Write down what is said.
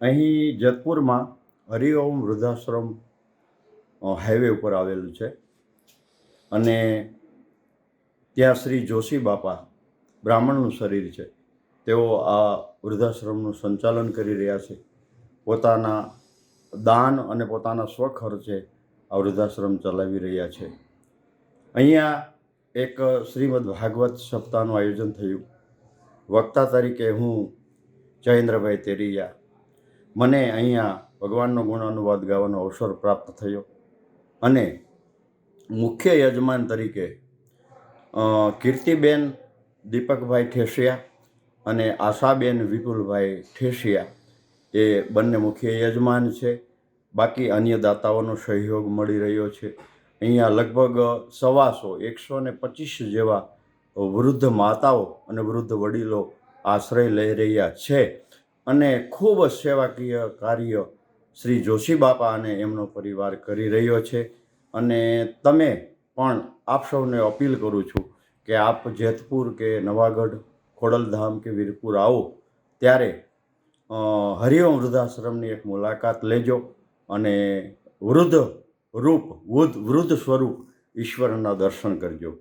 અહીં જેતપુરમાં હરિઓમ વૃદ્ધાશ્રમ હાઈવે ઉપર આવેલું છે. અને ત્યાં શ્રી જોશી બાપા બ્રાહ્મણનું શરીર છે. તેઓ આ વૃદ્ધાશ્રમનું સંચાલન કરી રહ્યા છે. પોતાના દાન અને પોતાના સ્વખર્ચે આ વૃદ્ધાશ્રમ ચલાવી રહ્યા છે. અહીંયા એક શ્રીમદ ભાગવત સપ્તાહનું આયોજન થયું. વક્તા તરીકે હું જયેન્દ્રભાઈ તેરિયા મને અહીંયા ભગવાનનો ગુણ અનુવાદ ગાવાનો અવસર પ્રાપ્ત થયો અને મુખ્ય યજમાન તરીકે કીર્તિબેન દીપકભાઈ ઠેસિયા અને આશાબેન વિપુલભાઈ ઠેસિયા, એ બંને મુખ્ય યજમાન છે. બાકી અન્ય દાતાઓનો સહયોગ મળી રહ્યો છે. અહીંયા લગભગ સવાસો, એકસો ને પચીસ જેવા વૃદ્ધ માતાઓ અને વૃદ્ધ વડીલો આશ્રય લઈ રહ્યા છે. અને ખૂબ સેવાકીય કાર્ય શ્રી જોશી બાપા અને એમનો પરિવાર કરી રહ્યો છે. અને તમે પણ આપ સૌને અપીલ કરું છું કે આપ જેતપુર કે નવાગઢ, ખોડલધામ કે વીરપુર આવો, ત્યારે હરિઓમ વૃદ્ધાશ્રમની એક મુલાકાત લેજો અને વૃદ્ધ રૂપ, વૃદ્ધ વૃદ્ધ સ્વરૂપ ઈશ્વરના દર્શન કરજો.